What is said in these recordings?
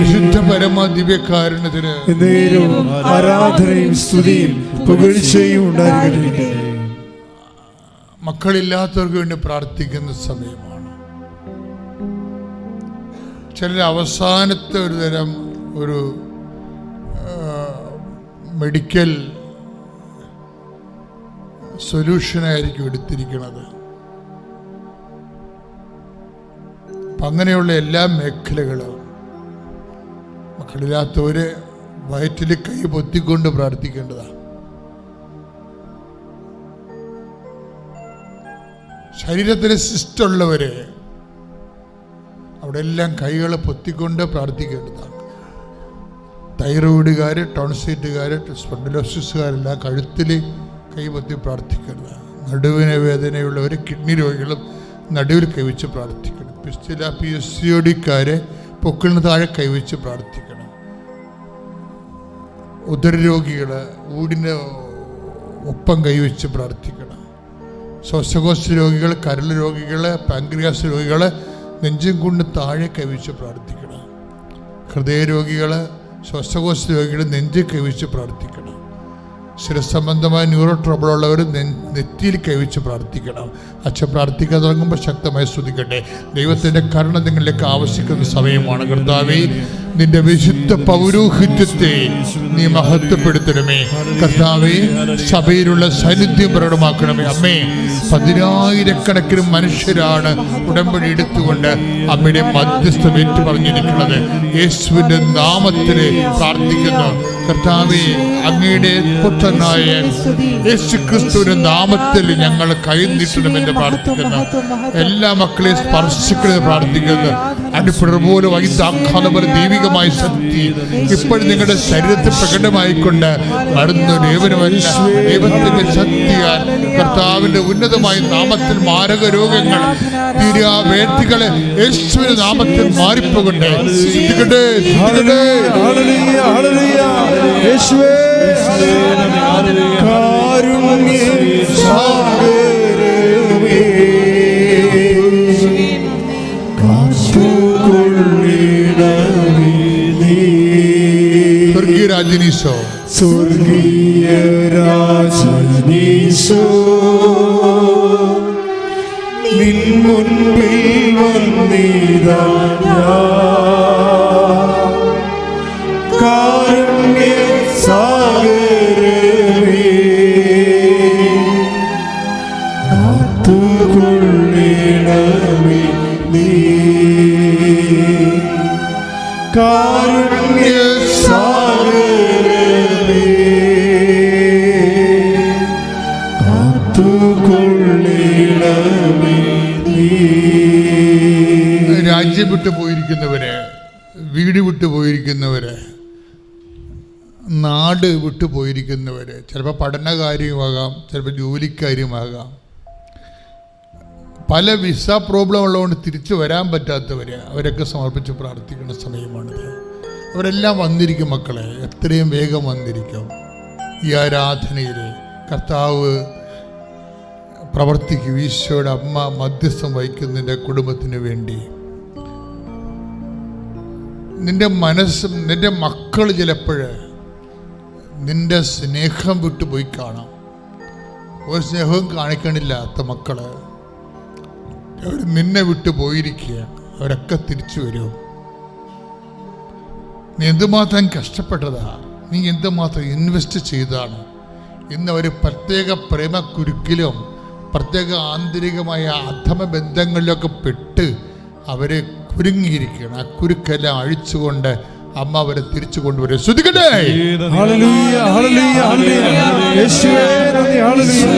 പരിശുദ്ധ പരമ ദിവ്യകാരണത്തിന് നേരവും ആരാധനയും സ്തുതിയും പുകഴ്ചയും ഉണ്ടായിരിക്കട്ടെ. മക്കളില്ലാത്തവർക്ക് വേണ്ടി പ്രാർത്ഥിക്കുന്ന സമയമാണ്. ചില അവസാനത്തെ ഒരു തരം ഒരു മെഡിക്കൽ സൊല്യൂഷനായിരിക്കും എടുത്തിരിക്കുന്നത് അപ്പം അങ്ങനെയുള്ള എല്ലാ മേഖലകളും മക്കളില്ലാത്തവര് വയറ്റിൽ കൈ പൊത്തിക്കൊണ്ട് പ്രാർത്ഥിക്കേണ്ടതാണ്. ശരീരത്തിലെ സിസ്റ്റുള്ളവരെ അവിടെ എല്ലാം കൈകൾ പൊത്തിക്കൊണ്ട് പ്രാർത്ഥിക്കേണ്ടതാണ്. തൈറോയിഡുകാർ ടോൺസൈറ്റുകാർ സ്പെഡലോസിസുകാരെല്ലാം കഴുത്തിൽ കൈപൊത്തി പ്രാർത്ഥിക്കേണ്ടതാണ്. നടുവിന് വേദനയുള്ളവർ കിഡ്നി രോഗികളും നടുവിൽ കൈവച്ച് പ്രാർത്ഥിക്കണം. പിസ്റ്റില പി എസ് സി ഒടിക്കാരെ പൊക്കിളിന് താഴെ കൈവച്ച് പ്രാർത്ഥിക്കണം. ഉദരരോഗികൾ ഊടിന് ഒപ്പം കൈവച്ച് പ്രാർത്ഥിക്കണം. ശ്വാസകോശ രോഗികൾ കരൾ രോഗികൾ പാങ്ക്രിയാസ് രോഗികൾ നെഞ്ചും കൊണ്ട് താഴെ കൈവച്ച് പ്രാർത്ഥിക്കണം. ഹൃദയരോഗികൾ ശ്വാസകോശ രോഗികൾ നെഞ്ച് കൈവച്ച് പ്രാർത്ഥിക്കണം. ശിരസംബന്ധമായ ന്യൂറോ ട്രബിൾ ഉള്ളവർ നെറ്റിയിൽ കൈവച്ച് പ്രാർത്ഥിക്കണം. അച്ഛൻ പ്രാർത്ഥിക്കാൻ തുടങ്ങുമ്പോൾ ശക്തമായി സ്തുതിക്കട്ടെ. ദൈവത്തിന്റെ കരുണ നിങ്ങളിലേക്ക് ആവശ്യിക്കുന്ന സമയമാണ്. കർത്താവേ നിന്റെ വിശുദ്ധ പൗരോഹിത്യത്തെ നീ മഹത്വപ്പെടുത്തണമേ. കർത്താവെ സഭയിലുള്ള സാന്നിധ്യം പ്രകടമാക്കണമേ. അമ്മേ പതിനായിരക്കണക്കിന് മനുഷ്യരാണ് ഉടമ്പടി എടുത്തുകൊണ്ട് അമ്മയുടെ മധ്യസ്ഥം ഏറ്റു പറഞ്ഞിരിക്കുന്നത് യേശുവിന്റെ നാമത്തിൽ പ്രാർത്ഥിക്കുന്നു. കർത്താവെ അങ്ങയുടെ പുത്രനായ യേശു ക്രിസ്തുവിന്റെ നാമത്തിൽ ഞങ്ങൾ കൈ നീട്ടണമെന്ന് പ്രാർത്ഥിക്കുന്നു. എല്ലാ മക്കളെയും സ്പർശിക്കണമെന്ന് പ്രാർത്ഥിക്കുന്നു. വഹിച്ച വൈദ്യാഘാതപര ദൈവികമായ ശക്തി ഇപ്പോഴും നിങ്ങളുടെ ശരീരത്തിൽ പ്രകടമായിക്കൊണ്ട് ദൈവനുമല്ല. ദൈവത്തിന്റെ ശക്തിയാൽ കർത്താവിന്റെ ഉന്നതമായ നാമത്തിൽ മാരക രോഗങ്ങൾ തീരാ യേശുവിന്റെ നാമത്തിൽ ഹല്ലേലൂയ, ഹല്ലേലൂയ. യേശുവേ സ്വർഗീയ രാജനീശോ സ്വർഗീയ രാജനീശോ നിൻ മുൻപിൽ വന്നിതാ രാജ്യം വിട്ടു പോയിരിക്കുന്നവര് വീട് വിട്ടു പോയിരിക്കുന്നവര് നാട് വിട്ടു പോയിരിക്കുന്നവര് ചിലപ്പോൾ പഠനകാര്യമാകാം ചിലപ്പോൾ ജോലിക്കാര്യമാകാം. പല വിസ പ്രോബ്ലം ഉള്ളതുകൊണ്ട് തിരിച്ചു വരാൻ പറ്റാത്തവര് അവരൊക്കെ സമർപ്പിച്ച് പ്രാർത്ഥിക്കുന്ന സമയമാണിത്. അവരെല്ലാം വന്നിരിക്കും മക്കളെ എത്രയും വേഗം വന്നിരിക്കും. ഈ ആരാധനയിൽ കർത്താവ് പ്രവർത്തിക്കും ഈശോയുടെ അമ്മ മധ്യസ്ഥം വഹിക്കുന്നതിന്റെ കുടുംബത്തിന് വേണ്ടി. നിന്റെ മനസ്സും നിന്റെ മക്കൾ ചിലപ്പോൾ നിന്റെ സ്നേഹം വിട്ടുപോയി കാണാം. ഒരു സ്നേഹവും കാണിക്കണില്ലാത്ത മക്കൾ അവർ നിന്നെ വിട്ടു പോയിരിക്കുകയാണ്. അവരൊക്കെ തിരിച്ചു വരും. നീ എന്തുമാത്രം കഷ്ടപ്പെട്ടതാ? നീ എന്തുമാത്രം ഇൻവെസ്റ്റ് ചെയ്താണ് ഇന്ന് ഒരു പ്രത്യേക പ്രേമക്കുരുക്കിലും പ്രത്യേക ആന്തരികമായ അധമ ബന്ധങ്ങളിലൊക്കെ പെട്ട് അവരെ കുരുങ്ങിയിരിക്കുകയാണ്. ആ കുരുക്കെല്ലാം അഴിച്ചുകൊണ്ട് അമ്മ അവരെ തിരിച്ചു കൊണ്ടുവരും. ശ്രദ്ധിക്കട്ടെ ഹല്ലേലൂയ ഹല്ലേലൂയ ഹല്ലേലൂയ. യേശുവേ നന്ദി ഹല്ലേലൂയ.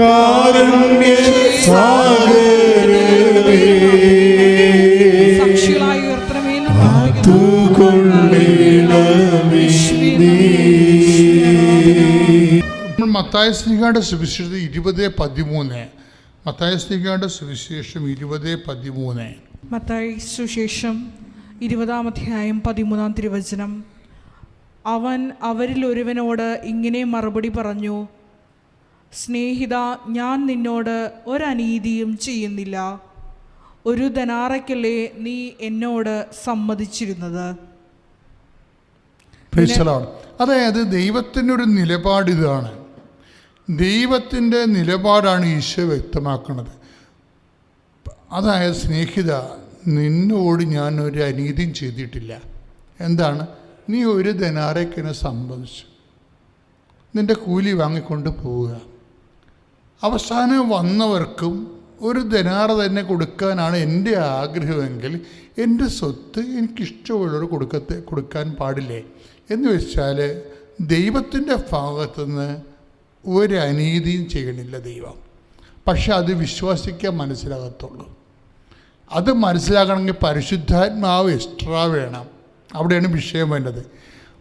കാരുണ്യ കാരുണ്യ മത്തായ സ്നേഹയുടെ സുവിശേഷം ഇരുപത് പതിമൂന്ന്. മത്തായ സ്നേഹയുടെ സുവിശേഷം ഇരുപത് പതിമൂന്ന്. മത്തായി സുശേഷം ഇരുപതാം അധ്യായം പതിമൂന്നാം തിരുവചനം. അവൻ അവരിൽ ഒരുവനോട് ഇങ്ങനെ മറുപടി പറഞ്ഞു സ്നേഹിത ഞാൻ നിന്നോട് ഒരനീതിയും ചെയ്യുന്നില്ല. ഒരു ധനാറയ്ക്കല്ലേ നീ എന്നോട് സമ്മതിച്ചിരുന്നത്? അതായത് ദൈവത്തിന്റെ ഒരു നിലപാട് ഇതാണ്. ദൈവത്തിന്റെ നിലപാടാണ് ഈശോ വ്യക്തമാക്കുന്നത് അതായത് സ്നേഹിത നിന്നോട് ഞാൻ ഒരു അനീതിയും ചെയ്തിട്ടില്ല. എന്താണ്? നീ ഒരു ധനാരക്കിനെ സംബന്ധിച്ചു. നിന്റെ കൂലി വാങ്ങിക്കൊണ്ട് പോവുക. അവസാനം വന്നവർക്കും ഒരു ധനാറ തന്നെ കൊടുക്കാനാണ് എന്റെ ആഗ്രഹമെങ്കിൽ എന്റെ സ്വത്ത് എനിക്കിഷ്ടമുള്ളവർ കൊടുക്കത്തെ കൊടുക്കാൻ പാടില്ലേ? എന്ന് വെച്ചാൽ ദൈവത്തിന്റെ ഭാഗത്തുനിന്ന് ഒരു അനീതിയും ചെയ്യണില്ല ദൈവം. പക്ഷെ അത് വിശ്വസിക്കാൻ മനസ്സിലാകത്തുള്ളൂ. അത് മനസ്സിലാക്കണമെങ്കിൽ പരിശുദ്ധാത്മാവ് എക്സ്ട്രാ വേണം. അവിടെയാണ് വിഷയം വേണ്ടത്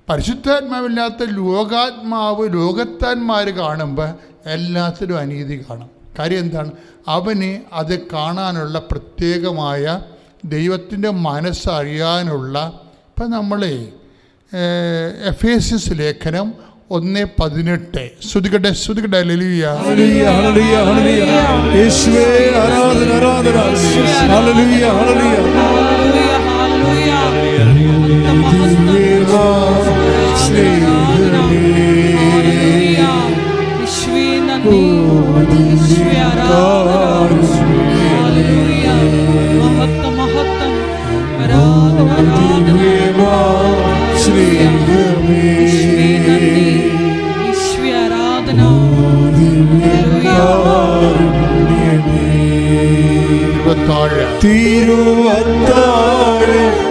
പരിശുദ്ധാത്മാവില്ലാത്ത ലോകാത്മാവ് ലോകത്താന്മാർ കാണുമ്പോൾ എല്ലാത്തിലും അനീതി കാണും. കാര്യം എന്താണ്? അവന് അത് കാണാനുള്ള പ്രത്യേകമായ ദൈവത്തിന്റെ മനസ്സറിയാനുള്ള ഇപ്പം നമ്മളെ എഫ് എസ് എസ് ലേഖനം ഒന്ന് പതിനെട്ട്. ശ്രുതികട്ടെ ശ്രുതികട്ടെ ലലിയ ആരാധന ആരാധന. തിരുവത്താഴ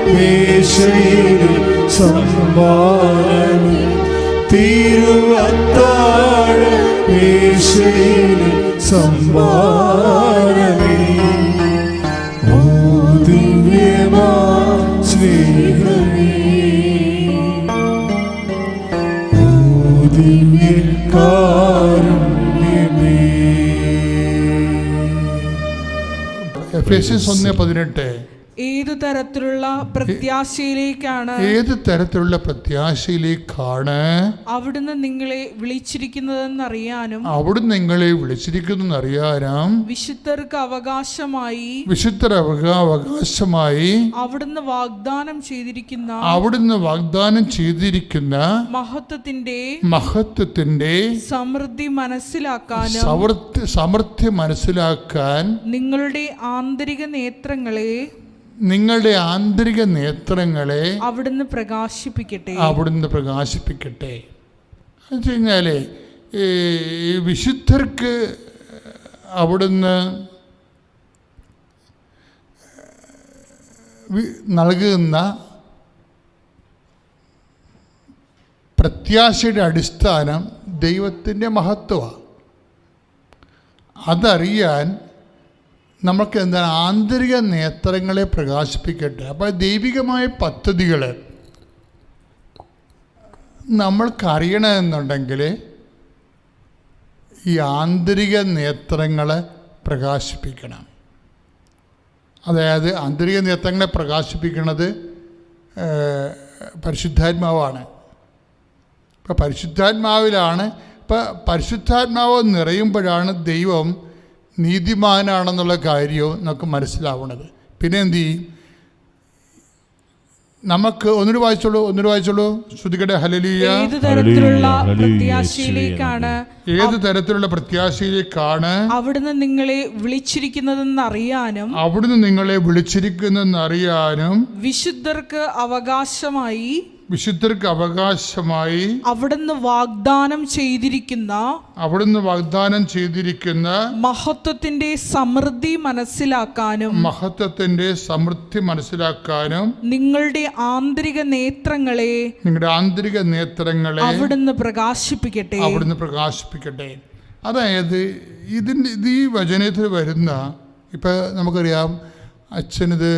മേശയിൽ സമ്മാനം തിരുവത്താഴ മേശയിൽ സമ്മാനമേ ദിവ്യകാരുണ്യമേ എഫ് എസ് എസ് ഒന്ന് പതിനെട്ട്. ഏതു തരത്തിലുള്ള പ്രത്യാശയിലേക്കാണ് ഏത് തരത്തിലുള്ള പ്രത്യാശയിലേക്കാണ് അവിടുന്ന് നിങ്ങളെ വിളിച്ചിരിക്കുന്നതെന്ന് അറിയാനും അവിടുന്ന് നിങ്ങളെ വിളിച്ചിരിക്കുന്നറിയാനും വിശുദ്ധർക്ക് അവകാശമായി വിശുദ്ധർ അവകാശമായി അവിടുന്ന് വാഗ്ദാനം ചെയ്തിരിക്കുന്ന അവിടുന്ന് വാഗ്ദാനം ചെയ്തിരിക്കുന്ന മഹത്വത്തിന്റെ മഹത്വത്തിന്റെ സമൃദ്ധി മനസ്സിലാക്കാൻ സമൃദ്ധി മനസ്സിലാക്കാൻ നിങ്ങളുടെ ആന്തരിക നേത്രങ്ങളെ നിങ്ങളുടെ ആന്തരിക നേത്രങ്ങളെ അവിടുന്ന് പ്രകാശിപ്പിക്കട്ടെ. അവിടുന്ന് പ്രകാശിപ്പിക്കട്ടെ. എന്ന് വെച്ച് കഴിഞ്ഞാൽ ഈ വിശുദ്ധർക്ക് അവിടുന്ന് നൽകുന്ന പ്രത്യാശയുടെ അടിസ്ഥാനം ദൈവത്തിന്റെ മഹത്വമാണ്. അതറിയാൻ നമുക്ക് എന്താണ് ആന്തരിക നേത്രങ്ങളെ പ്രകാശിപ്പിക്കട്ടെ. അപ്പോൾ ദൈവികമായ പദ്ധതികൾ നമ്മൾക്കറിയണമെന്നുണ്ടെങ്കിൽ ഈ ആന്തരിക നേത്രങ്ങളെ പ്രകാശിപ്പിക്കണം. അതായത് ആന്തരിക നേത്രങ്ങളെ പ്രകാശിപ്പിക്കുന്നത് പരിശുദ്ധാത്മാവാണ്. ഇപ്പം പരിശുദ്ധാത്മാവിലാണ് ഇപ്പം പരിശുദ്ധാത്മാവ് നിറയുമ്പോഴാണ് ദൈവം നീതിമാനാണെന്നുള്ള കാര്യവും നമുക്ക് മനസ്സിലാവുന്നത്. പിന്നെ എന്ത് ചെയ്യും? നമുക്ക് ഒന്നൂടി വായിച്ചോളൂ ഒന്നൂടി വായിച്ചോളൂ. ശ്രുതികടെ ഹലലിയ ഏത് തരത്തിലുള്ള പ്രത്യാശയിലേക്കാണ് ഏത് തരത്തിലുള്ള പ്രത്യാശയിലേക്കാണ് അവിടുന്ന് നിങ്ങളെ വിളിച്ചിരിക്കുന്നതെന്ന് അറിയാനും അവിടുന്ന് നിങ്ങളെ വിളിച്ചിരിക്കുന്നതെന്ന് അറിയാനും വിശുദ്ധർക്ക് അവകാശമായി വിശുദ്ധർക്ക് അവകാശമായി അവിടുന്ന് വാഗ്ദാനം ചെയ്തിരിക്കുന്ന അവിടുന്ന് വാഗ്ദാനം ചെയ്തിരിക്കുന്ന മഹത്വത്തിന്റെ സമൃദ്ധി മനസ്സിലാക്കാനും മഹത്വത്തിന്റെ സമൃദ്ധി മനസ്സിലാക്കാനും നിങ്ങളുടെ ആന്തരിക നേത്രങ്ങളെ നിങ്ങളുടെ ആന്തരിക നേത്രങ്ങളെ അവിടുന്ന് പ്രകാശിപ്പിക്കട്ടെ. അവിടുന്ന് പ്രകാശിപ്പിക്കട്ടെ. അതായത് ഇതിന്റെ ഇത് ഈ വചനത്തിൽ വരുന്ന ഇപ്പം നമുക്കറിയാം അച്ഛനിത്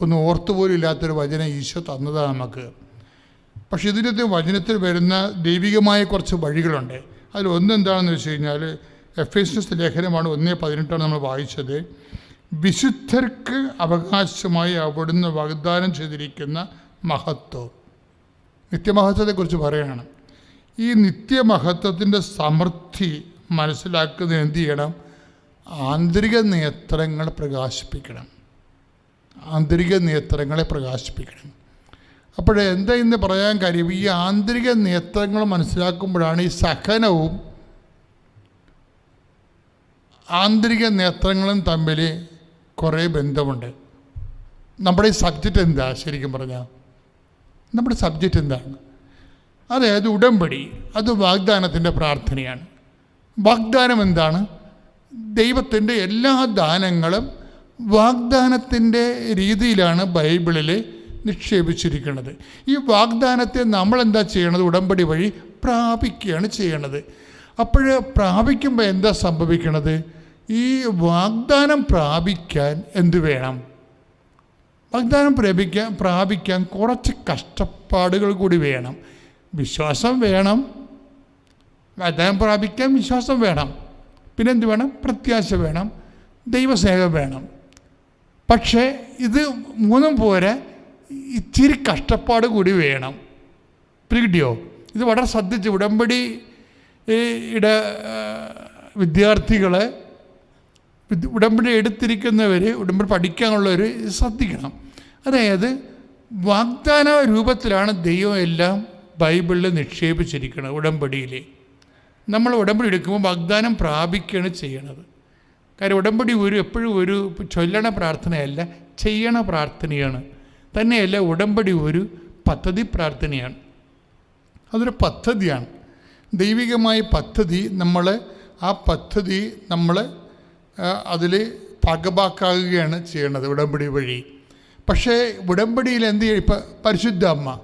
ഒന്ന് ഓർത്തുപോലും ഇല്ലാത്തൊരു വചനം ഈശോ തന്നതാണ് നമുക്ക്. പക്ഷെ ഇതിന്റെ വചനത്തിൽ വരുന്ന ദൈവികമായ കുറച്ച് വഴികളുണ്ട്. അതിൽ ഒന്ന് എന്താണെന്ന് വെച്ച് കഴിഞ്ഞാൽ എഫ് എസ് എസ് ലേഖനമാണ് ഒന്നേ പതിനെട്ടാണ് നമ്മൾ വായിച്ചത്. വിശുദ്ധർക്ക് അവകാശമായി അവിടുന്ന് വാഗ്ദാനം ചെയ്തിരിക്കുന്ന മഹത്വം. നിത്യമഹത്വത്തെക്കുറിച്ച് പറയുകയാണ് ഈ നിത്യമഹത്വത്തിന്റെ സമൃദ്ധി മനസ്സിലാക്കുന്നതിന് എന്ത് ചെയ്യണം? ആന്തരിക നേത്രങ്ങൾ പ്രകാശിപ്പിക്കണം. ആന്തരിക നേത്രങ്ങളെ പ്രകാശിപ്പിക്കണം. അപ്പോൾ എന്താ ഇന്ന് പറയാൻ കാര്യം? ഈ ആന്തരിക നേത്രങ്ങൾ മനസ്സിലാക്കുമ്പോഴാണ് ഈ സഹനവും ആന്തരിക നേത്രങ്ങളും തമ്മിൽ കുറേ ബന്ധമുണ്ട്. നമ്മുടെ ഈ സബ്ജക്റ്റ് എന്താ? ശരിക്കും പറഞ്ഞാൽ നമ്മുടെ സബ്ജക്റ്റ് എന്താണ് അതായത് ഉടമ്പടി. അത് വാഗ്ദാനത്തിന്റെ പ്രാർത്ഥനയാണ്. വാഗ്ദാനം എന്താണ്? ദൈവത്തിന്റെ എല്ലാ ദാനങ്ങളും വാഗ്ദാനത്തിന്റെ രീതിയിലാണ് ബൈബിളിൽ നിക്ഷേപിച്ചിരിക്കുന്നത് ഈ വാഗ്ദാനത്തെ നമ്മൾ എന്താ ചെയ്യണത്? ഉടമ്പടി വഴി പ്രാപിക്കുകയാണ് ചെയ്യണത്. അപ്പോൾ പ്രാപിക്കുമ്പോൾ എന്താ സംഭവിക്കണത്? ഈ വാഗ്ദാനം പ്രാപിക്കാൻ എന്ത് വേണം? വാഗ്ദാനം പ്രാപിക്കാൻ പ്രാപിക്കാൻ കുറച്ച് കഷ്ടപ്പാടുകൾ കൂടി വേണം. വിശ്വാസം വേണം. വാഗ്ദാനം പ്രാപിക്കാൻ വിശ്വാസം വേണം. പിന്നെ എന്ത് വേണം? പ്രത്യാശ വേണം. ദൈവസ്നേഹം വേണം. പക്ഷേ ഇത് മൂന്നും പോരെ. ഇച്ചിരി കഷ്ടപ്പാട് കൂടി വേണം. പിടിയോ ഇത് വളരെ ശ്രദ്ധിച്ച് ഉടമ്പടി ഇടെ വിദ്യാർത്ഥികളെ വിദ് ഉടമ്പടി എടുത്തിരിക്കുന്നവർ ഉടമ്പടി പഠിക്കാനുള്ളവർ ശ്രദ്ധിക്കണം. അതായത് വാഗ്ദാന രൂപത്തിലാണ് ദൈവം എല്ലാം ബൈബിളിൽ നിക്ഷേപിച്ചിരിക്കുന്നത് ഉടമ്പടിയിൽ നമ്മൾ ഉടമ്പടി എടുക്കുമ്പോൾ വാഗ്ദാനം പ്രാപിക്കുകയാണ് ചെയ്യണത്. കാര്യം ഉടമ്പടി ഒരു എപ്പോഴും ഒരു ചൊല്ലണ പ്രാർത്ഥനയല്ല ചെയ്യണ പ്രാർത്ഥനയാണ്. തന്നെയല്ല ഉടമ്പടി ഒരു പദ്ധതി പ്രാർത്ഥനയാണ്. അതൊരു പദ്ധതിയാണ്. ദൈവികമായ പദ്ധതി നമ്മൾ ആ പദ്ധതി നമ്മൾ അതിൽ പകബാക്കാകുകയാണ് ചെയ്യേണ്ടത് ഉടമ്പടി വഴി. പക്ഷേ ഉടമ്പടിയിൽ എന്ത് ചെയ്യും? ഇപ്പം പരിശുദ്ധ അമ്മ.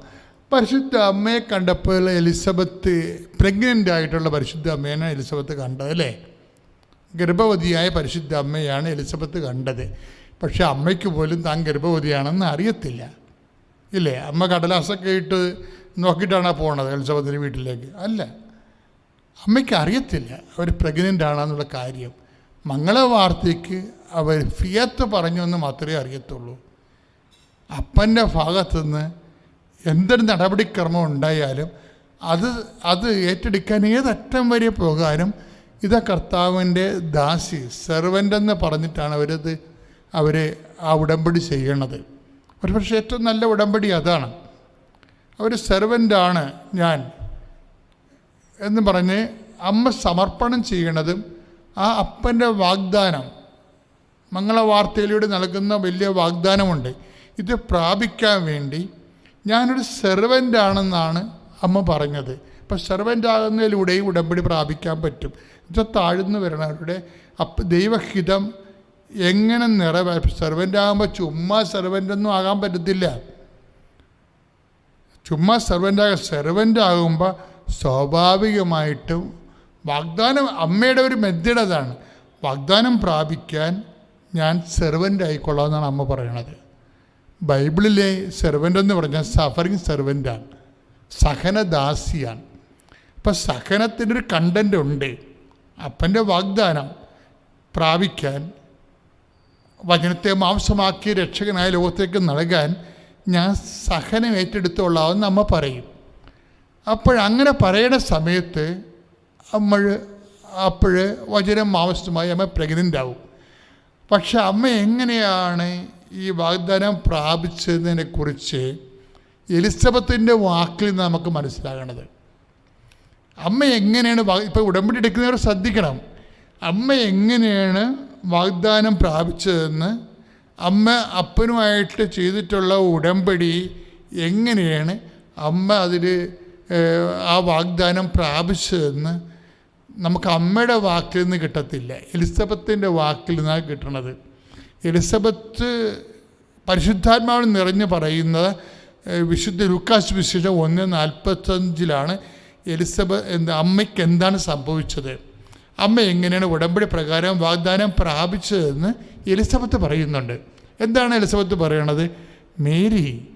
പരിശുദ്ധ അമ്മയെ കണ്ടപ്പോൾ എലിസബത്ത് പ്രഗ്നന്റ് ആയിട്ടുള്ള പരിശുദ്ധ അമ്മയാണ് എലിസബത്ത് കണ്ടത് അല്ലേ? ഗർഭവതിയായ പരിശുദ്ധ അമ്മയാണ് എലിസബത്ത് കണ്ടത്. പക്ഷെ അമ്മയ്ക്ക് പോലും താൻ ഗർഭവതിയാണെന്ന് അറിയത്തില്ല. ഇല്ലേ? അമ്മ കടലാസൊക്കെ ഇട്ട് നോക്കിയിട്ടാണ് പോണത് എലിസബത്തിന്റെ വീട്ടിലേക്ക്? അല്ല. അമ്മയ്ക്ക് അറിയത്തില്ല. അവർ പ്രഗ്നന്റ് ആണെന്നുള്ള കാര്യം. മംഗളവാർത്തയ്ക്ക് അവർ ഫിയത്ത് പറഞ്ഞു എന്ന് മാത്രമേ അറിയത്തുള്ളൂ. അപ്പന്റെ ഭാഗത്തുനിന്ന് എന്തൊരു നടപടിക്രമം ഉണ്ടായാലും അത് അത് ഏറ്റെടുക്കാൻ ഏതറ്റം വരെ പോകാനും ഇതാ കർത്താവിന്റെ ദാസി സെർവന്റ് എന്ന് പറഞ്ഞിട്ടാണ് അവരത് അവർ ആ ഉടമ്പടി ചെയ്യണത്. ഒരു പക്ഷേ ഏറ്റവും നല്ല ഉടമ്പടി അതാണ്. അവർ സെർവന്റാണ് ഞാൻ. എന്ന് പറഞ്ഞ് അമ്മ സമർപ്പണം ചെയ്യണതും ആ അപ്പന്റെ വാഗ്ദാനം മംഗളവാർത്തയിലൂടെ നൽകുന്ന വലിയ വാഗ്ദാനമുണ്ട്. ഇത് പ്രാപിക്കാൻ വേണ്ടി ഞാനൊരു സെർവന്റാണെന്നാണ് അമ്മ പറഞ്ഞത്. അപ്പം സെർവന്റ് ആകുന്നതിലൂടെയും ഉടമ്പടി പ്രാപിക്കാൻ പറ്റും. ഇത് താഴ്ന്നു വരണവരുടെ അപ്പ ദൈവഹിതം എങ്ങനെ നിറവേ സെർവന്റ് ആകുമ്പോൾ ചുമ്മാ സെർവന്റൊന്നും ആകാൻ പറ്റത്തില്ല. ചുമ്മാ സെർവന്റ് ആകാൻ സെർവന്റ് ആകുമ്പോൾ സ്വാഭാവികമായിട്ടും വാഗ്ദാനം അമ്മയുടെ ഒരു മെത്തേഡതാണ് വാഗ്ദാനം പ്രാപിക്കാൻ ഞാൻ സെർവന്റ് ആയിക്കൊള്ളാം എന്നാണ് അമ്മ പറയണത്. ബൈബിളിലെ സെർവന്റ് എന്ന് പറഞ്ഞാൽ സഫറിങ് സെർവന്റാണ് സഹനദാസിയാണ്. അപ്പം ഒരു കണ്ടന്റ് ഉണ്ട്. അപ്പന്റെ വാഗ്ദാനം പ്രാപിക്കാൻ വചനത്തെ മാംസമാക്കി രക്ഷകനായ ലോകത്തേക്ക് നൽകാൻ ഞാൻ സഹനം ഏറ്റെടുത്തോളാമെന്ന് അമ്മ പറയും. അപ്പോഴങ്ങനെ പറയണ സമയത്ത് നമ്മൾ അപ്പോൾ വചനം മാംസമായി അമ്മ പ്രഗ്നന്റ് ആവും പക്ഷെ അമ്മ എങ്ങനെയാണ് ഈ വാഗ്ദാനം പ്രാപിച്ചതിനെക്കുറിച്ച് എലിസബത്തിന്റെ വാക്കിൽ നിന്ന് നമുക്ക് മനസ്സിലാകണത്. അമ്മ എങ്ങനെയാണ് ഇപ്പോൾ ഉടമ്പടി എടുക്കുന്നവർ ശ്രദ്ധിക്കണം. അമ്മ എങ്ങനെയാണ് വാഗ്ദാനം പ്രാപിച്ചതെന്ന് അമ്മ അപ്പനുമായിട്ട് ചെയ്തിട്ടുള്ള ഉടമ്പടി എങ്ങനെയാണ് അമ്മ അതിൽ ആ വാഗ്ദാനം പ്രാപിച്ചതെന്ന് നമുക്ക് അമ്മയുടെ വാക്കിൽ നിന്ന് കിട്ടത്തില്ല. എലിസബത്തിന്റെ വാക്കിൽ നിന്നാണ് കിട്ടണത്. എലിസബത്ത് പരിശുദ്ധാത്മാവ് നിറഞ്ഞ് പറയുന്നത് വിശുദ്ധ ലുക്കാസ് വിശേഷം ഒന്ന് നാൽപ്പത്തഞ്ചിലാണ് എലിസബത്ത് എന്താ അമ്മയ്ക്ക് എന്താണ് സംഭവിച്ചത്? അമ്മ എങ്ങനെയാണ് ഉടമ്പടി പ്രകാരം വാഗ്ദാനം പ്രാപിച്ചതെന്ന് എലിസബത്ത് പറയുന്നുണ്ട്. എന്താണ് എലിസബത്ത് പറയണത്? മേരി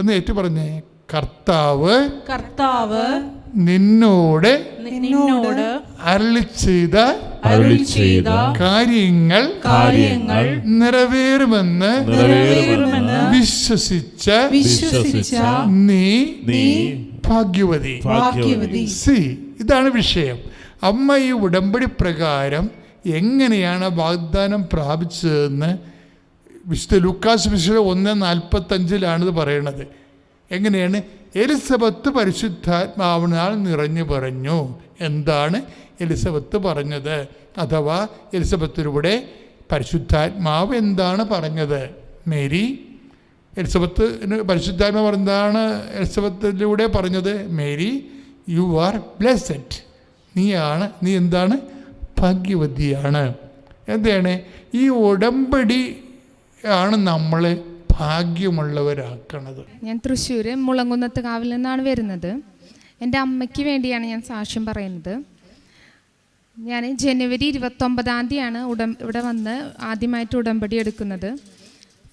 എന്ന് ഏറ്റു പറഞ്ഞേ കർത്താവ് കർത്താവ് നിന്നോട് നിന്നോട് അരളി ചെയ്ത അരളി ചെയ്ത കാര്യങ്ങൾ കാര്യങ്ങൾ നിറവേറുമെന്ന് നിറവേറുമെന്ന് വിശ്വസിച്ച വിശ്വസിച്ച നീ നീ ഭാഗ്യവതി. ഭാഗ്യവതി. സി ഇതാണ് വിഷയം. അമ്മ ഈ ഉടമ്പടി പ്രകാരം എങ്ങനെയാണ് വാഗ്ദാനം പ്രാപിച്ചതെന്ന് വിശുദ്ധ ലുക്കാസ് വിശുദ്ധ ഒന്ന് നാൽപ്പത്തഞ്ചിലാണിത് പറയണത്. എങ്ങനെയാണ്? എലിസബത്ത് പരിശുദ്ധാത്മാവിനാൽ നിറഞ്ഞു പറഞ്ഞു. എന്താണ് എലിസബത്ത് പറഞ്ഞത്? അഥവാ എലിസബത്തിലൂടെ പരിശുദ്ധാത്മാവ് എന്താണ് പറഞ്ഞത്? മേരി എലിസബത്ത് പരിശുദ്ധാത്മാവ് എന്താണ് എലിസബത്തിലൂടെ പറഞ്ഞത്? Mary you are blessed. നീയാണ് നീ എന്താണ്? ഭാഗ്യവതിയാണ്. എന്താണ്? ഈ ഉടമ്പടി ആണ് നമ്മൾ ഭാഗ്യമുള്ളവരാക്കണത്. ഞാൻ തൃശ്ശൂർ മുളങ്കുന്നത്ത് കാവിൽ നിന്നാണ് വരുന്നത്. എന്റെ അമ്മയ്ക്ക് വേണ്ടിയാണ് ഞാൻ സാക്ഷ്യം പറയുന്നത്. ഞാൻ ജനുവരി ഇരുപത്തൊമ്പതാം തീയതിയാണ് ഉട ഇവിടെ വന്ന് ആദ്യമായിട്ട് ഉടമ്പടി എടുക്കുന്നത്.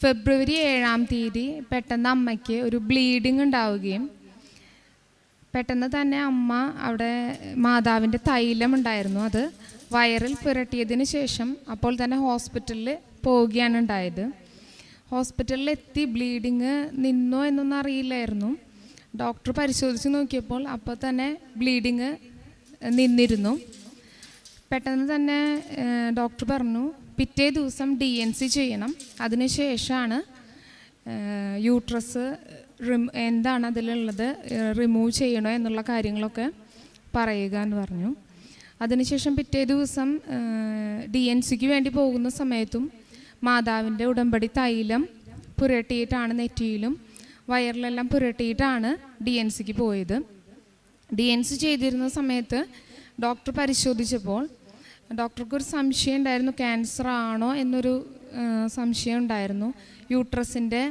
ഫെബ്രുവരി ഏഴാം തീയതി പെട്ടെന്ന് അമ്മയ്ക്ക് ഒരു ബ്ലീഡിങ് ഉണ്ടാവുകയും പെട്ടെന്ന് തന്നെ അമ്മ അവിടെ മാതാവിന്റെ തൈലം ഉണ്ടായിരുന്നു അത് വയറിൽ പുരട്ടിയതിന് ശേഷം അപ്പോൾ തന്നെ ഹോസ്പിറ്റലിൽ പോവുകയാണ് ഉണ്ടായത്. ഹോസ്പിറ്റലിൽ എത്തി ബ്ലീഡിങ് നിന്നോ എന്നൊന്നും അറിയില്ലായിരുന്നു. ഡോക്ടർ പരിശോധിച്ച് നോക്കിയപ്പോൾ അപ്പോൾ തന്നെ ബ്ലീഡിങ് നിന്നിരുന്നു. പെട്ടെന്ന് തന്നെ ഡോക്ടർ പറഞ്ഞു പിറ്റേ ദിവസം ഡി എൻ സി ചെയ്യണം. അതിനുശേഷമാണ് യൂട്രസ് എന്താണ് അതിലുള്ളത് റിമൂവ് ചെയ്യണോ എന്നുള്ള കാര്യങ്ങളൊക്കെ പറയുക എന്ന് പറഞ്ഞു. അതിനുശേഷം പിറ്റേ ദിവസം ഡി എൻ സിക്ക് വേണ്ടി പോകുന്ന സമയത്തും മാതാവിന്റെ ഉടമ്പടി തൈലം പുരട്ടിയിട്ടാണ് നെറ്റിയിലും വയറിലെല്ലാം പുരട്ടിയിട്ടാണ് ഡി എൻ സിക്ക് പോയത്. ഡി എൻ സി ചെയ്തിരുന്ന സമയത്ത് ഡോക്ടർ പരിശോധിച്ചപ്പോൾ ഡോക്ടർക്ക് ഒരു സംശയം ഉണ്ടായിരുന്നു ക്യാൻസർ ആണോ എന്നൊരു സംശയം ഉണ്ടായിരുന്നു. യൂട്രസിന്റെ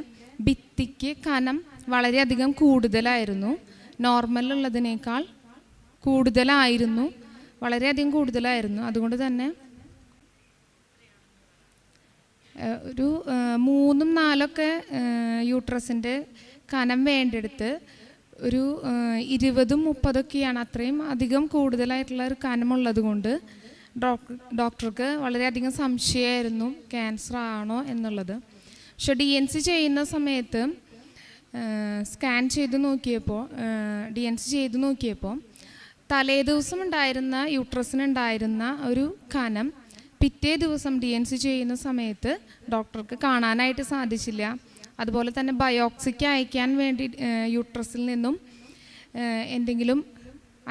ഭിത്തിക്ക് കനം വളരെയധികം കൂടുതലായിരുന്നു. നോർമലുള്ളതിനേക്കാൾ കൂടുതലായിരുന്നു. വളരെയധികം കൂടുതലായിരുന്നു. അതുകൊണ്ട് തന്നെ ഒരു മൂന്നും നാലൊക്കെ യൂട്രസിന്റെ കനം വേണ്ടെടുത്ത് ഒരു ഇരുപതും മുപ്പതൊക്കെയാണ് അത്രയും അധികം കൂടുതലായിട്ടുള്ള ഒരു കനമുള്ളത് കൊണ്ട് ഡോക്ടർ ഡോക്ടർക്ക് വളരെയധികം സംശയമായിരുന്നു. ക്യാൻസർ ആണോ എന്നുള്ളത്. പക്ഷെ ഡി എൻ സി ചെയ്യുന്ന സമയത്ത് സ്കാൻ ചെയ്ത് നോക്കിയപ്പോൾ ഡി എൻ സി ചെയ്ത് നോക്കിയപ്പോൾ തലേ ദിവസം ഉണ്ടായിരുന്ന യൂട്രസിനുണ്ടായിരുന്ന ഒരു കനം പിറ്റേ ദിവസം ഡി എൻ സി ചെയ്യുന്ന സമയത്ത് ഡോക്ടർക്ക് കാണാനായിട്ട് സാധിച്ചില്ല. അതുപോലെ തന്നെ ബയോക്സിക്ക് അയക്കാൻ വേണ്ടി യൂട്രസിൽ നിന്നും എന്തെങ്കിലും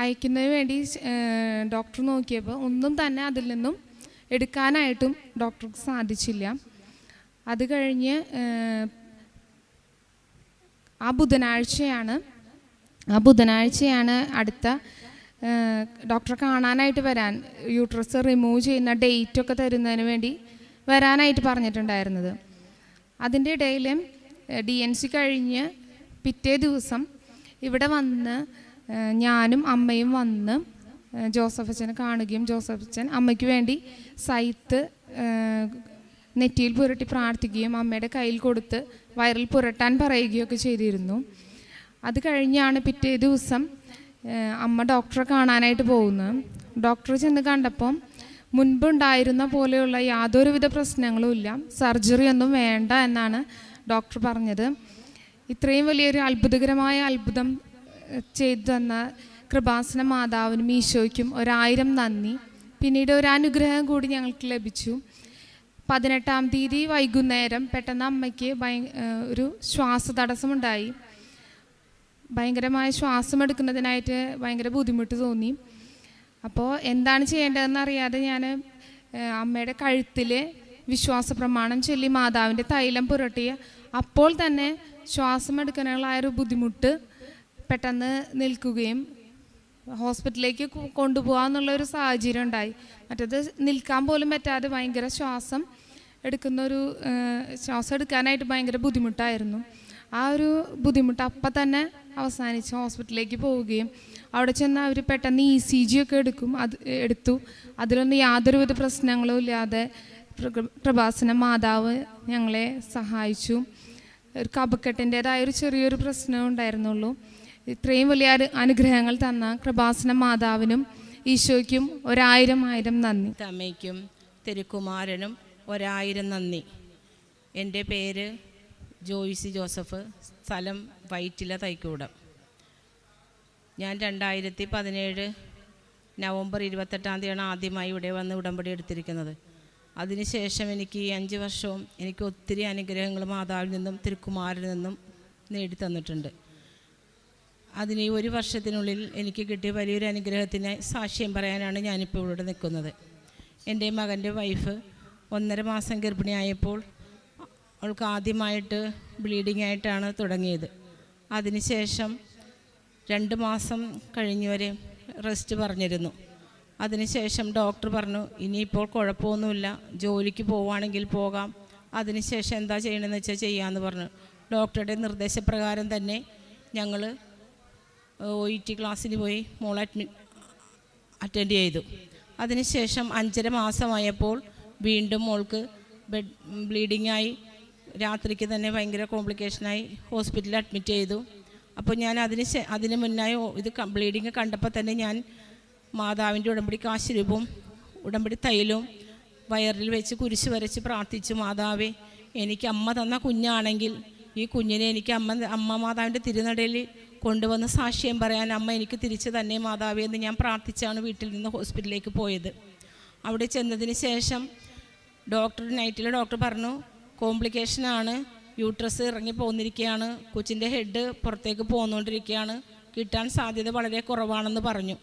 അയക്കുന്നതിന് വേണ്ടി ഡോക്ടർ നോക്കിയപ്പോൾ ഒന്നും തന്നെ അതിൽ നിന്നും എടുക്കാനായിട്ടും ഡോക്ടർക്ക് സാധിച്ചില്ല. അത് കഴിഞ്ഞ് ആ ബുധനാഴ്ചയാണ്. ആ ബുധനാഴ്ചയാണ് അടുത്ത ഡോക്ടറെ കാണാനായിട്ട് വരാൻ യൂട്രസ് റിമൂവ് ചെയ്യുന്ന ഡേറ്റൊക്കെ തരുന്നതിന് വേണ്ടി വരാനായിട്ട് പറഞ്ഞിട്ടുണ്ടായിരുന്നത്. അതിന്റെ ഇടയിൽ ഡി എൻ സി കഴിഞ്ഞ് പിറ്റേ ദിവസം ഇവിടെ വന്ന് ഞാനും അമ്മയും വന്ന് ജോസഫ് കാണുകയും ജോസഫ് അമ്മയ്ക്ക് വേണ്ടി സൈത്ത് നെറ്റിയിൽ പുരട്ടി പ്രാർത്ഥിക്കുകയും അമ്മയുടെ കയ്യിൽ കൊടുത്ത് വയറിൽ പുരട്ടാൻ പറയുകയൊക്കെ ചെയ്തിരുന്നു. അത് കഴിഞ്ഞാണ് പിറ്റേ ദിവസം അമ്മ ഡോക്ടറെ കാണാനായിട്ട് പോകുന്നത്. ഡോക്ടർ ചെന്ന് കണ്ടപ്പം മുൻപുണ്ടായിരുന്ന പോലെയുള്ള യാതൊരുവിധ പ്രശ്നങ്ങളും ഇല്ല. സർജറി ഒന്നും വേണ്ട എന്നാണ് ഡോക്ടർ പറഞ്ഞത്. ഇത്രയും വലിയൊരു അത്ഭുതകരമായ അത്ഭുതം ചെയ്തു തന്ന കൃപാസന മാതാവിനും ഈശോയ്ക്കും ഒരായിരം നന്ദി. പിന്നീട് ഒരു അനുഗ്രഹം കൂടി ഞങ്ങൾക്ക് ലഭിച്ചു. പതിനെട്ടാം തീയതി വൈകുന്നേരം പെട്ടെന്ന് അമ്മയ്ക്ക് ഭയ ഒരു ശ്വാസതടസ്സമുണ്ടായി ഭയങ്കരമായ ശ്വാസം എടുക്കുന്നതിനായിട്ട് ഭയങ്കര ബുദ്ധിമുട്ട് തോന്നി. അപ്പോൾ എന്താണ് ചെയ്യേണ്ടതെന്ന് അറിയാതെ ഞാൻ അമ്മയുടെ കഴുത്തിൽ വിശ്വാസ പ്രമാണം ചൊല്ലി മാതാവിന്റെ തൈലം പുരട്ടി അപ്പോൾ തന്നെ ശ്വാസം എടുക്കാനുള്ള ഒരു ബുദ്ധിമുട്ട് പെട്ടെന്ന് നിൽക്കുകയും ഹോസ്പിറ്റലിലേക്ക് കൊണ്ടുപോകാമെന്നുള്ള ഒരു സാഹചര്യം ഉണ്ടായി. മറ്റത് നിൽക്കാൻ പോലും പറ്റാതെ ഭയങ്കര ശ്വാസം എടുക്കുന്ന ഒരു ശ്വാസം എടുക്കാനായിട്ട് ഭയങ്കര ബുദ്ധിമുട്ടായിരുന്നു. ആ ഒരു ബുദ്ധിമുട്ട് അപ്പം തന്നെ അവസാനിച്ച് ഹോസ്പിറ്റലിലേക്ക് പോവുകയും അവിടെ ചെന്ന് അവർ പെട്ടെന്ന് ഇ സി ജി ഒക്കെ എടുക്കും അത് എടുത്തു. അതിലൊന്നും യാതൊരുവിധ പ്രശ്നങ്ങളും ഇല്ലാതെ പ്രഭാസന മാതാവ് ഞങ്ങളെ സഹായിച്ചു. ഒരു കപക്കെട്ടിന്റെതായ ഒരു ചെറിയൊരു പ്രശ്നം ഉണ്ടായിരുന്നുള്ളൂ. ഇത്രയും വലിയ അനുഗ്രഹങ്ങൾ തന്ന കൃപാസന മാതാവിനും ഈശോയ്ക്കും ഒരായിരം ആയിരം നന്ദി. തമ്മയ്ക്കും തിരുക്കുമാരനും ഒരായിരം നന്ദി. എന്റെ പേര് ജോയിസി ജോസഫ്. സ്ഥലം വൈറ്റില തൈക്കൂടം. ഞാൻ രണ്ടായിരത്തി പതിനേഴ് നവംബർ ഇരുപത്തെട്ടാം തീയതിയാണ് ആദ്യമായി ഇവിടെ വന്ന് ഉടമ്പടി എടുത്തിരിക്കുന്നത്. അതിനുശേഷം എനിക്ക് ഈ അഞ്ച് വർഷവും എനിക്ക് ഒത്തിരി അനുഗ്രഹങ്ങൾ മാതാവിൽ നിന്നും തിരുക്കുമാരിൽ നിന്നും നേടിത്തന്നിട്ടുണ്ട്. അതിന് ഈ ഒരു വർഷത്തിനുള്ളിൽ എനിക്ക് കിട്ടിയ വലിയൊരു അനുഗ്രഹത്തിന് സാക്ഷ്യം പറയാനാണ് ഞാനിപ്പോൾ ഇവിടെ നിൽക്കുന്നത്. എന്റെ മകന്റെ വൈഫ് ഒന്നര മാസം ഗർഭിണിയായപ്പോൾ അവൾക്ക് ആദ്യമായിട്ട് ബ്ലീഡിംഗ് ആയിട്ടാണ് തുടങ്ങിയത്. അതിനുശേഷം രണ്ട് മാസം കഴിഞ്ഞവരെ റെസ്റ്റ് പറഞ്ഞിരുന്നു. അതിനുശേഷം ഡോക്ടർ പറഞ്ഞു ഇനിയിപ്പോൾ കുഴപ്പമൊന്നുമില്ല ജോലിക്ക് പോവുകയാണെങ്കിൽ പോകാം. അതിനുശേഷം എന്താ ചെയ്യണമെന്ന് വെച്ചാൽ ചെയ്യാമെന്ന് പറഞ്ഞു. ഡോക്ടറുടെ നിർദ്ദേശപ്രകാരം തന്നെ ഞങ്ങൾ ഒ ഇ ടി ക്ലാസ്സിന് പോയി മോൾ അഡ്മിറ്റ് അറ്റൻഡ് ചെയ്തു. അതിനുശേഷം അഞ്ചര മാസമായപ്പോൾ വീണ്ടും മോൾക്ക് ബെഡ് ബ്ലീഡിംഗ് ആയി. രാത്രിക്ക് തന്നെ ഭയങ്കര കോംപ്ലിക്കേഷനായി ഹോസ്പിറ്റലിൽ അഡ്മിറ്റ് ചെയ്തു. അപ്പോൾ ഞാൻ അതിന് അതിന് മുന്നായി ഇത് ബ്ലീഡിങ് കണ്ടപ്പോൾ തന്നെ ഞാൻ മാതാവിന്റെ ഉടമ്പടി കാശിരൂപവും ഉടമ്പടി തൈലവും വയറിൽ വെച്ച് കുരിശ് വരച്ച് പ്രാർത്ഥിച്ചു മാതാവേ എനിക്ക് അമ്മ തന്ന കുഞ്ഞാണെങ്കിൽ ഈ കുഞ്ഞിനെ എനിക്ക് അമ്മ അമ്മ മാതാവിന്റെ തിരുനടയിൽ കൊണ്ടുവന്ന് സാക്ഷ്യം പറയാൻ അമ്മ എനിക്ക് തിരിച്ച് തന്നെ മാതാവേ എന്ന് ഞാൻ പ്രാർത്ഥിച്ചാണ് വീട്ടിൽ നിന്ന് ഹോസ്പിറ്റലിലേക്ക് പോയത്. അവിടെ ചെന്നതിന് ശേഷം ഡോക്ടർ നൈറ്റിൽ ഡോക്ടർ പറഞ്ഞു കോംപ്ലിക്കേഷൻ ആണ്. യൂട്രസ് ഇറങ്ങി പോന്നിരിക്കുകയാണ് കൊച്ചിന്റെ ഹെഡ് പുറത്തേക്ക് പോന്നുകൊണ്ടിരിക്കുകയാണ് കിട്ടാൻ സാധ്യത വളരെ കുറവാണെന്ന് പറഞ്ഞു.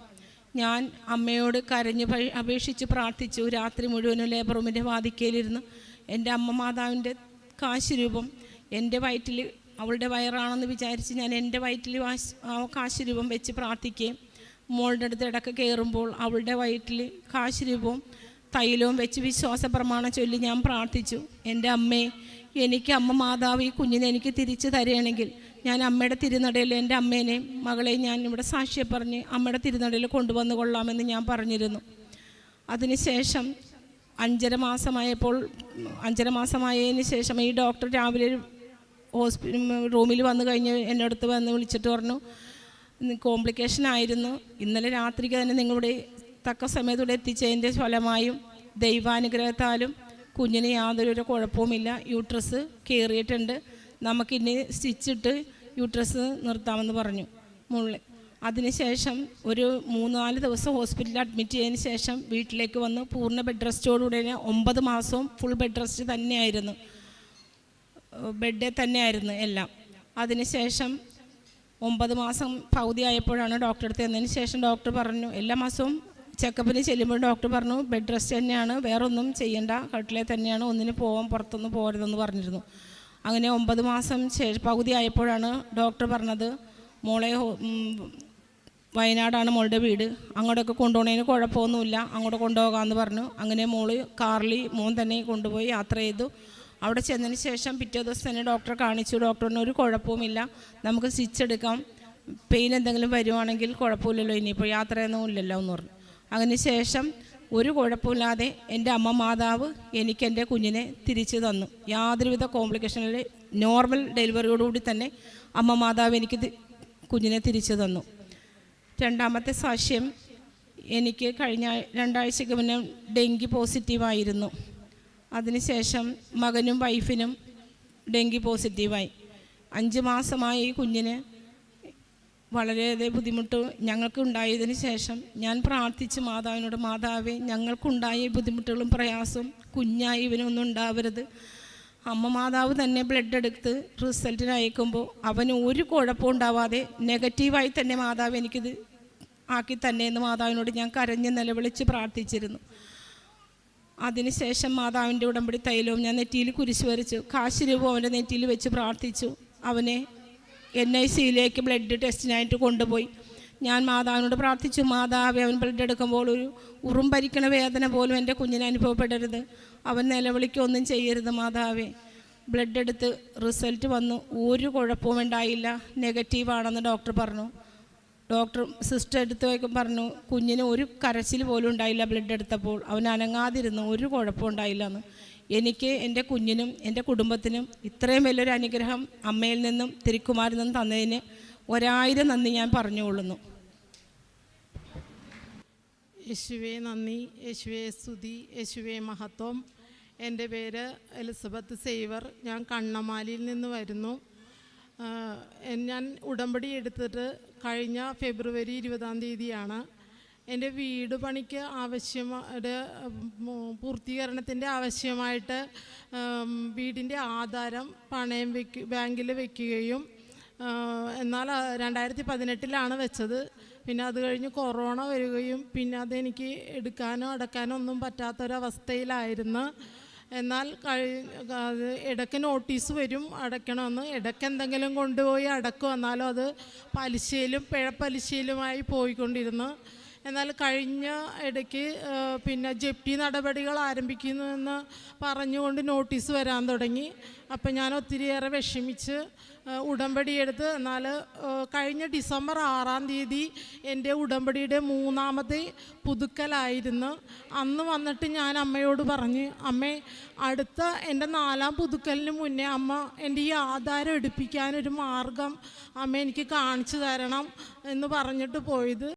ഞാൻ അമ്മയോട് കരഞ്ഞ് അപേക്ഷിച്ച് പ്രാർത്ഥിച്ചു. രാത്രി മുഴുവനും ലേബർ റൂമിന്റെ വാതിക്കയിലിരുന്ന് എന്റെ അമ്മ മാതാവിന്റെ കാശ് രൂപം എന്റെ വയറ്റിൽ അവളുടെ വയറാണെന്ന് വിചാരിച്ച് ഞാൻ എന്റെ വയറ്റിൽ ആ കാശ് രൂപം വെച്ച് പ്രാർത്ഥിക്കുകയും മോളുടെ അടുത്ത് ഇടയ്ക്ക് കയറുമ്പോൾ അവളുടെ വയറ്റിൽ കാശ് രൂപവും തൈലവും വെച്ച് വിശ്വാസ പ്രമാണം ചൊല്ലി ഞാൻ പ്രാർത്ഥിച്ചു. എന്റെ അമ്മേ എനിക്ക് അമ്മ മാതാവ് ഈ കുഞ്ഞിനെ എനിക്ക് തിരിച്ചു തരികയാണെങ്കിൽ ഞാൻ അമ്മയുടെ തിരുനടയിൽ എന്റെ അമ്മേനെയും മകളെയും ഞാൻ ഇവിടെ സാക്ഷിയെ പറഞ്ഞ് അമ്മയുടെ തിരുനടയിൽ കൊണ്ടുവന്നു കൊള്ളാമെന്ന് ഞാൻ പറഞ്ഞിരുന്നു. അതിനുശേഷം അഞ്ചര മാസമായപ്പോൾ അഞ്ചര മാസമായതിന് ശേഷം ഈ ഡോക്ടർ രാവിലെ ഹോസ്പിറ്റൽ റൂമിൽ വന്നു കഴിഞ്ഞ് എന്റെ അടുത്ത് വന്ന് വിളിച്ചിട്ട് പറഞ്ഞു കോംപ്ലിക്കേഷൻ ആയിരുന്നു ഇന്നലെ രാത്രിക്ക് തന്നെ നിങ്ങളുടെ തക്ക സമയത്തൂടെ എത്തിച്ചതിന്റെ ഫലമായും ദൈവാനുഗ്രഹത്താലും കുഞ്ഞിന് യാതൊരു കുഴപ്പവുമില്ല. യൂട്രസ് കയറിയിട്ടുണ്ട് നമുക്കിനി സ്റ്റിച്ചിട്ട് യൂട്രസ് നിർത്താമെന്ന് പറഞ്ഞു. മുള്ളി. അതിനുശേഷം ഒരു മൂന്ന് നാല് ദിവസം ഹോസ്പിറ്റലിൽ അഡ്മിറ്റ് ചെയ്തതിന് ശേഷം വീട്ടിലേക്ക് വന്ന് പൂർണ ബെഡ് റെസ്റ്റോടുകൂടി ഒമ്പത് മാസവും ഫുൾ ബെഡ് റെസ്റ്റ് തന്നെയായിരുന്നു. ബെഡിൽ തന്നെയായിരുന്നു എല്ലാം. അതിനുശേഷം ഒമ്പത് മാസം പകുതി ആയപ്പോഴാണ് ഡോക്ടറെ അടുത്ത് എന്നതിന് ശേഷം ഡോക്ടർ പറഞ്ഞു എല്ലാ മാസവും ചെക്കപ്പിന് ചെല്ലുമ്പോൾ ഡോക്ടർ പറഞ്ഞു ബെഡ് റെസ്റ്റ് തന്നെയാണ് വേറൊന്നും ചെയ്യേണ്ട കട്ടിലെ തന്നെയാണ് ഒന്നിന് പോകാൻ പുറത്തൊന്നും പോകരുതെന്ന് പറഞ്ഞിരുന്നു. അങ്ങനെ ഒമ്പത് മാസം ശേഷം പകുതി ആയപ്പോഴാണ് ഡോക്ടർ പറഞ്ഞത് മോളെ വയനാടാണ് മോളുടെ വീട് അങ്ങോട്ടൊക്കെ കൊണ്ടുപോകണതിന് കുഴപ്പമൊന്നുമില്ല അങ്ങോട്ട് കൊണ്ടുപോകാമെന്ന് പറഞ്ഞു. അങ്ങനെ മോൾ കാറിൽ മോൻ തന്നെ കൊണ്ടുപോയി യാത്ര ചെയ്തു. അവിടെ ചെന്നതിന് ശേഷം പിറ്റേ ദിവസം തന്നെ ഡോക്ടറെ കാണിച്ചു. ഡോക്ടറിന് ഒരു കുഴപ്പവുമില്ല നമുക്ക് സ്റ്റിച്ച് എടുക്കാം പെയിൻ എന്തെങ്കിലും വരുവാണെങ്കിൽ കുഴപ്പമില്ലല്ലോ ഇനിയിപ്പോൾ യാത്രയൊന്നും ഇല്ലല്ലോ എന്ന് പറഞ്ഞു. അതിന് ശേഷം ഒരു കുഴപ്പമില്ലാതെ എന്റെ അമ്മ മാതാവ് എനിക്ക് എന്റെ കുഞ്ഞിനെ തിരിച്ചു തന്നു. യാതൊരുവിധ കോംപ്ലിക്കേഷനിൽ നോർമൽ ഡെലിവറിയോടുകൂടി തന്നെ അമ്മ മാതാവ് എനിക്ക് കുഞ്ഞിനെ തിരിച്ചു തന്നു. രണ്ടാമത്തെ സാക്ഷ്യം എനിക്ക് കഴിഞ്ഞ രണ്ടാഴ്ചയ്ക്ക് മുന്നേ ഡെങ്കി പോസിറ്റീവായിരുന്നു അതിനുശേഷം മകനും വൈഫിനും ഡെങ്കി പോസിറ്റീവായി അഞ്ച് മാസമായി കുഞ്ഞിന് വളരെയധികം ബുദ്ധിമുട്ട് ഞങ്ങൾക്കുണ്ടായതിനു ശേഷം ഞാൻ പ്രാർത്ഥിച്ച് മാതാവിനോട് മാതാവേ ഞങ്ങൾക്കുണ്ടായ ബുദ്ധിമുട്ടുകളും പ്രയാസവും കുഞ്ഞായി ഇവനൊന്നും ഉണ്ടാവരുത്. അമ്മ മാതാവ് തന്നെ ബ്ലഡ് എടുത്ത് റിസൾട്ടിന് അയക്കുമ്പോൾ അവന് ഒരു കുഴപ്പവും ഉണ്ടാവാതെ നെഗറ്റീവായി തന്നെ മാതാവ് എനിക്കിത് ആക്കി തന്നെ എന്ന് മാതാവിനോട് ഞാൻ കരഞ്ഞ് നിലവിളിച്ച് പ്രാർത്ഥിച്ചിരുന്നു. അതിനുശേഷം മാതാവിന്റെ ഉടമ്പടി തൈലവും ഞാൻ നെറ്റിയിൽ കുരിശ് വരച്ചു. കാശ് രൂപ അവന്റെ നെറ്റിയിൽ വെച്ച് പ്രാർത്ഥിച്ചു. അവനെ എൻ ഐ സിയിലേക്ക് ബ്ലഡ് ടെസ്റ്റിനായിട്ട് കൊണ്ടുപോയി. ഞാൻ മാതാവിനോട് പ്രാർത്ഥിച്ചു മാതാവെ അവൻ ബ്ലഡ് എടുക്കുമ്പോൾ ഒരു ഉറും ഭരിക്കണ വേദന പോലും എന്റെ കുഞ്ഞിന് അനുഭവപ്പെടരുത്. അവൻ നിലവിളിക്കൊന്നും ചെയ്യരുത് മാതാവെ. ബ്ലഡ് എടുത്ത് റിസൾട്ട് വന്നു. ഒരു കുഴപ്പവും ഉണ്ടായില്ല. നെഗറ്റീവാണെന്ന് ഡോക്ടർ പറഞ്ഞു. ഡോക്ടർ സിസ്റ്റർ എടുത്ത് വയ്ക്കും പറഞ്ഞു കുഞ്ഞിന് ഒരു കരച്ചിൽ പോലും ഉണ്ടായില്ല ബ്ലഡ് എടുത്തപ്പോൾ. അവൻ അനങ്ങാതിരുന്നു. ഒരു കുഴപ്പവും ഉണ്ടായില്ല എന്ന്. എനിക്ക് എന്റെ കുഞ്ഞിനും എന്റെ കുടുംബത്തിനും ഇത്രയും വലിയൊരു അനുഗ്രഹം അമ്മയിൽ നിന്നും തിരുക്കുമാരിൽ നിന്നും തന്നതിന് ഒരായിരം നന്ദി ഞാൻ പറഞ്ഞുകൊള്ളുന്നു. യേശുവെ നന്ദി. യേശുവെ സ്തുതി. യേശുവെ മഹത്വം. എന്റെ പേര് എലിസബത്ത് സേവർ ഞാൻ കണ്ണമാലിയിൽ നിന്ന് വരുന്നു. ഞാൻ ഉടമ്പടി എടുത്തിട്ട് കഴിഞ്ഞ ഫെബ്രുവരി ഇരുപതാം തീയതിയാണ്. എന്റെ വീട് പണിക്ക് ആവശ്യമായിട്ട് പൂർത്തീകരണത്തിന്റെ ആവശ്യമായിട്ട് വീടിന്റെ ആധാരം പണയം വെക്ക് ബാങ്കിൽ വെക്കുകയും എന്നാൽ രണ്ടായിരത്തി പതിനെട്ടിലാണ് വെച്ചത്. പിന്നെ അത് കഴിഞ്ഞ് കൊറോണ വരികയും പിന്നെ അതെനിക്ക് എടുക്കാനോ അടക്കാനോ ഒന്നും പറ്റാത്തൊരവസ്ഥയിലായിരുന്നു. എന്നാൽ കഴി ഇടയ്ക്ക് നോട്ടീസ് വരും അടയ്ക്കണമെന്ന്. ഇടയ്ക്ക് എന്തെങ്കിലും കൊണ്ടുപോയി അടക്കും എന്നാലും അത് പലിശയിലും പിഴപ്പലിശയിലുമായി പോയിക്കൊണ്ടിരുന്നു. എന്നാൽ കഴിഞ്ഞ ഇടയ്ക്ക് പിന്നെ ജപ്തി നടപടികൾ ആരംഭിക്കുന്നുവെന്ന് പറഞ്ഞുകൊണ്ട് നോട്ടീസ് വരാൻ തുടങ്ങി. അപ്പം ഞാൻ ഒത്തിരിയേറെ വിഷമിച്ച് ഉടമ്പടി എടുത്ത് എന്നാൽ കഴിഞ്ഞ ഡിസംബർ ആറാം തീയതി എന്റെ ഉടമ്പടിയുടെ മൂന്നാമത്തെ പുതുക്കലായിരുന്നു. അന്ന് വന്നിട്ട് ഞാൻ അമ്മയോട് പറഞ്ഞ് അമ്മേ അടുത്ത എന്റെ നാലാം പുതുക്കലിന് മുന്നേ അമ്മ എന്റെ ഈ ആധാരം എടുപ്പിക്കാനൊരു മാർഗം അമ്മ എനിക്ക് കാണിച്ചു തരണം എന്ന് പറഞ്ഞിട്ട് പോയത്.